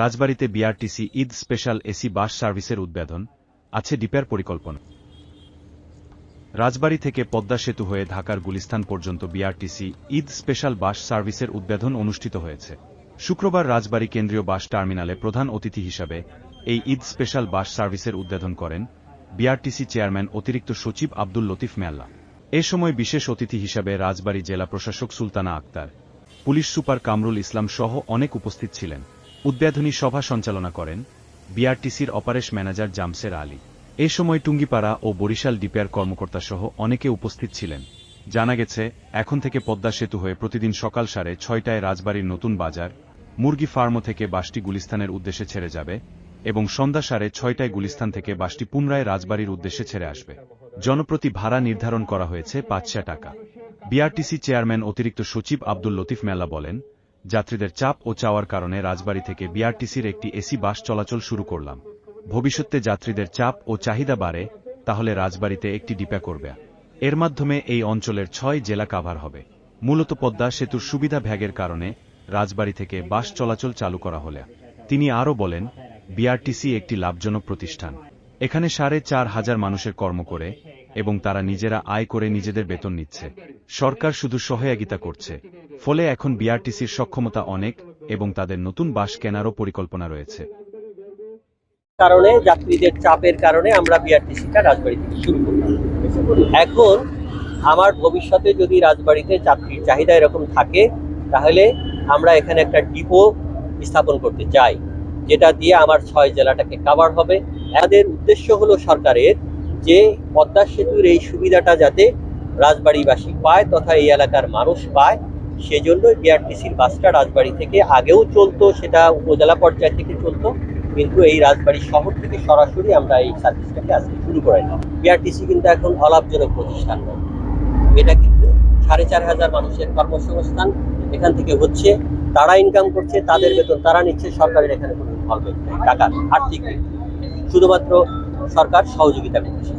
রাজবাড়ীতে BRTC Eid special AC bus সার্ভিসের উদ্বোধন, আছে ডিপের পরিকল্পনা। রাজবাড়ী থেকে পদ্মা সেতু হয়ে ঢাকার গুলিস্তান পর্যন্ত বিআরটিসি ঈদ স্পেশাল বাস সার্ভিসের উদ্বোধন অনুষ্ঠিত হয়েছে। শুক্রবার রাজবাড়ী কেন্দ্রীয় বাস টার্মিনালে প্রধান অতিথি হিসাবে এই ঈদ স্পেশাল বাস সার্ভিসের উদ্বোধন করেন বিআরটিসি চেয়ারম্যান অতিরিক্ত সচিব আব্দুল লতিফ মেল্লা এ সময় বিশেষ অতিথি হিসাবে রাজবাড়ী জেলা প্রশাসক সুলতানা আক্তার। পুলিশ সুপার কামরুল ইসলাম সহ অনেক উপস্থিত ছিলেন। উদ্বোধনী সভা সঞ্চালনা করেন বিআরটিসির অপারেশ ম্যানেজার জামসের আলী। এ সময় টুঙ্গিপাড়া ও বরিশাল ডিপিআর কর্মকর্তা সহ অনেকে উপস্থিত ছিলেন। জানা গেছে, এখন থেকে পদ্মা সেতু হয়ে প্রতিদিন সকাল সাড়ে ছয়টায় রাজবাড়ির নতুন বাজার, মুরগি ফার্ম থেকে বাসটি গুলিস্তানের উদ্দেশ্যে ছেড়ে যাবে এবং সন্ধ্যা সাড়ে ছয়টায় গুলিস্তান থেকে বাসটি পুনরায় রাজবাড়ির উদ্দেশ্যে ছেড়ে আসবে। জনপ্রতি ভাড়া নির্ধারণ করা হয়েছে পাঁচশো টাকা। বিআরটিসি চেয়ারম্যান অতিরিক্ত সচিব আব্দুল লতিফ মেলা বলেন যাত্রীদের চাপ ও চাওয়ার কারণে রাজবাড়ী থেকে বিআরটিসির একটি এসি বাস চলাচল শুরু করলাম। ভবিষ্যতে যাত্রীদের চাপ ও চাহিদা বাড়ে, তাহলে রাজবাড়ীতে একটি ডিপা করবে। এর মাধ্যমে এই অঞ্চলের ছয় জেলা কাভার হবে। মূলত পদ্মা সেতুর সুবিধা ভ্যাগের কারণে রাজবাড়ী থেকে বাস চলাচল চালু করা হলে। তিনি আরও বলেন, বিআরটিসি একটি লাভজনক প্রতিষ্ঠান। এখানে সাড়ে চার হাজার মানুষের কর্ম করে এবং তারা নিজেরা আয় করে নিজেদের বেতন নিচ্ছে। সরকার শুধু সহায়িতা করছে। ফলে এখন বিআরটিসির সক্ষমতা অনেক এবং তাদের নতুন বাস কেনারও পরিকল্পনা রয়েছে। কারণে, যাত্রীদের চাপের কারণে আমরা বিআরটিসিটা রাজবাড়ি থেকে শুরু করলাম। এখন আমার ভবিষ্যতে যদি রাজবাড়িতে যাত্রীর চাহিদা এরকম থাকে, তাহলে আমরা এখানে একটা ডিপো স্থাপন করতে চাই, যেটা দিয়ে আমার ছয় জেলাটাকে কাভার হবে। আমাদের উদ্দেশ্য হলো সরকারের যে পদ্মা সেতুর এই সুবিধাটা যাতে রাজবাড়িবাসী পায় তথা এই এলাকার মানুষ পায় সেজন্য বিআরটিসির বাসটা রাজবাড়ি থেকে আগেও চলতো, সেটা উপজেলা পর্যায় থেকে চলতো, কিন্তু এই রাজবাড়ী শহর থেকে সরাসরি আমরা এই সার্ভিসটাকে আজকে শুরু করাইলাম বিআরটিসি কিন্তু এখন অলাভজনক প্রতিষ্ঠান নয়। এটা কিন্তু সাড়ে চার হাজার মানুষের কর্মসংস্থান এখান থেকে হচ্ছে, তারা ইনকাম করছে, তাদের বেতন, তারা নিচ্ছে, সরকারের এখানে কোনো ইনভলভমেন্ট নেই টাকার আর্থিক শুধুমাত্র সরকার সহযোগিতা করছে।